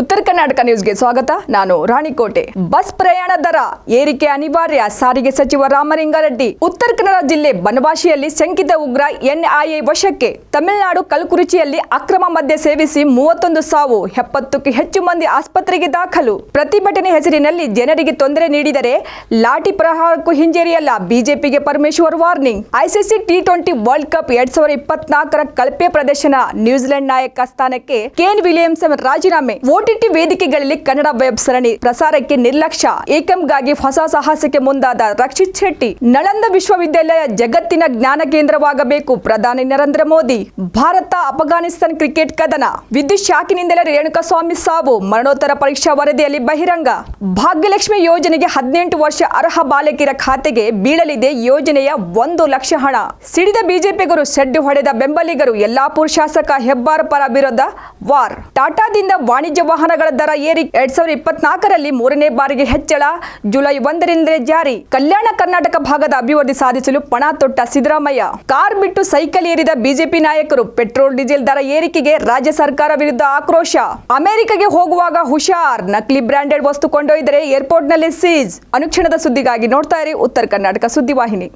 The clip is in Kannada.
ಉತ್ತರ ಕರ್ನಾಟಕ ನ್ಯೂಸ್ಗೆ ಸ್ವಾಗತ. ನಾನು ರಾಣಿಕೋಟೆ ಬಸ್ ಪ್ರಯಾಣ ದರ ಏರಿಕೆ ಅನಿವಾರ್ಯ. ಸಾರಿಗೆ ಸಚಿವ ರಾಮಲಿಂಗಾರೆಡ್ಡಿ, ಉತ್ತರ ಕನ್ನಡ ಜಿಲ್ಲೆ ಬನವಾಸಿಯಲ್ಲಿ ಶಂಕಿತ ಉಗ್ರ ಎನ್ಐಎ ವಶಕ್ಕೆ. ತಮಿಳುನಾಡು ಕಲಕುರುಚಿಯಲ್ಲಿ ಅಕ್ರಮ ಮದ್ಯ ಸೇವಿಸಿ ಮೂವತ್ತೊಂದು ಸಾವು. ಎಪ್ಪತ್ತಕ್ಕೂ ಹೆಚ್ಚು ಮಂದಿ ಆಸ್ಪತ್ರೆಗೆ ದಾಖಲು. ಪ್ರತಿಭಟನೆ ಹೆಸರಿನಲ್ಲಿ ಜನರಿಗೆ ತೊಂದರೆ ನೀಡಿದರೆ ಲಾಠಿ ಪ್ರಹಾರಕ್ಕೂ ಹಿಂಜರಿಯಲ್ಲ. ಬಿಜೆಪಿಗೆ Parameshwar warning. ICC T twenty world cup ಎರಡ್ ಸಾವಿರದ ಇಪ್ಪತ್ನಾಲ್ಕರ ಕಳಪೆ ಪ್ರದರ್ಶನ ನ್ಯೂಜಿಲೆಂಡ್ ನಾಯಕ ಸ್ಥಾನಕ್ಕೆ ಕೇನ್ ವಿಲಿಯಮ್ಸನ್ ರಾಜೀನಾಮೆ. ಓಟಿಟಿ ವೇದಿಕೆಗಳಲ್ಲಿ ಕನ್ನಡ ವೆಬ್ ಸರಣಿ ಪ್ರಸಾರಕ್ಕೆ ನಿರ್ಲಕ್ಷ್ಯ. ಏಕಂಗಾಗಿ ಹೊಸ ಸಾಹಸಕ್ಕೆ ಮುಂದಾದ ರಕ್ಷಿತ್ ಶೆಟ್ಟಿ, ನಳಂದ ವಿಶ್ವವಿದ್ಯಾಲಯ ಜಗತ್ತಿನ ಜ್ಞಾನ ಕೇಂದ್ರವಾಗಬೇಕು. ಪ್ರಧಾನಿ ನರೇಂದ್ರ ಮೋದಿ, ಭಾರತ ಅಫ್ಘಾನಿಸ್ತಾನ್ ಕ್ರಿಕೆಟ್ ಕದನ. ವಿದ್ಯುತ್ ಶಾಖಿನಿಂದಲೇ ರೇಣುಕಸ್ವಾಮಿ ಸಾವು. ಮರಣೋತ್ತರ ಪರೀಕ್ಷಾ ವರದಿಯಲ್ಲಿ ಬಹಿರಂಗ. ಭಾಗ್ಯಲಕ್ಷ್ಮಿ ಯೋಜನೆಗೆ ಹದಿನೆಂಟು ವರ್ಷ ಅರ್ಹ ಬಾಲಕಿಯರ ಖಾತೆಗೆ ಬೀಳಲಿದೆ ಯೋಜನೆಯ ಒಂದು ಲಕ್ಷ ಹಣ. ಸಿಡಿದ ಬಿಜೆಪಿಗರು ಸೆಡ್ಡು ಹೊಡೆದ ಬೆಂಬಲಿಗರು ಯಲ್ಲಾಪುರ್ ಶಾಸಕ ಹೆಬ್ಬಾರ್ ಪರ ವಿರುದ್ಧ ವಾರ್. ಟಾಟಾದಿಂದ ವಾಣಿಜ್ಯ ವಾಹನಗಳ ದರ ಏರಿ ಎರಡ್ ಸಾವಿರದ ಇಪ್ಪತ್ನಾಲ್ಕರಲ್ಲಿ ಮೂರನೇ ಬಾರಿಗೆ ಹೆಚ್ಚಳ. ಜುಲೈ ಒಂದರಿಂದಲೇ ಜಾರಿ. ಕಲ್ಯಾಣ ಕರ್ನಾಟಕ ಭಾಗದ ಅಭಿವೃದ್ಧಿ ಸಾಧಿಸಲು ಪಣ ತೊಟ್ಟ ಸಿದ್ದರಾಮಯ್ಯ. ಕಾರ್ ಬಿಟ್ಟು ಸೈಕಲ್ ಏರಿದ ಬಿಜೆಪಿ ನಾಯಕರು ಪೆಟ್ರೋಲ್, ಡೀಸೆಲ್ ದರ ಏರಿಕೆಗೆ ರಾಜ್ಯ ಸರ್ಕಾರ ವಿರುದ್ಧ ಆಕ್ರೋಶ. ಅಮೆರಿಕಗೆ ಹೋಗುವಾಗ ಹುಷಾರ್. ನಕಲಿ ಬ್ರಾಂಡೆಡ್ ವಸ್ತು ಕೊಂಡೊಯ್ದರೆ ಏರ್ಪೋರ್ಟ್ನಲ್ಲಿ ಸೀಜ್. ಅನುಕ್ಷಣದ ಸುದ್ದಿಗಾಗಿ ನೋಡ್ತಾ ಇರಿ ಉತ್ತರ ಕರ್ನಾಟಕ ಸುದ್ದಿವಾಹಿನಿ.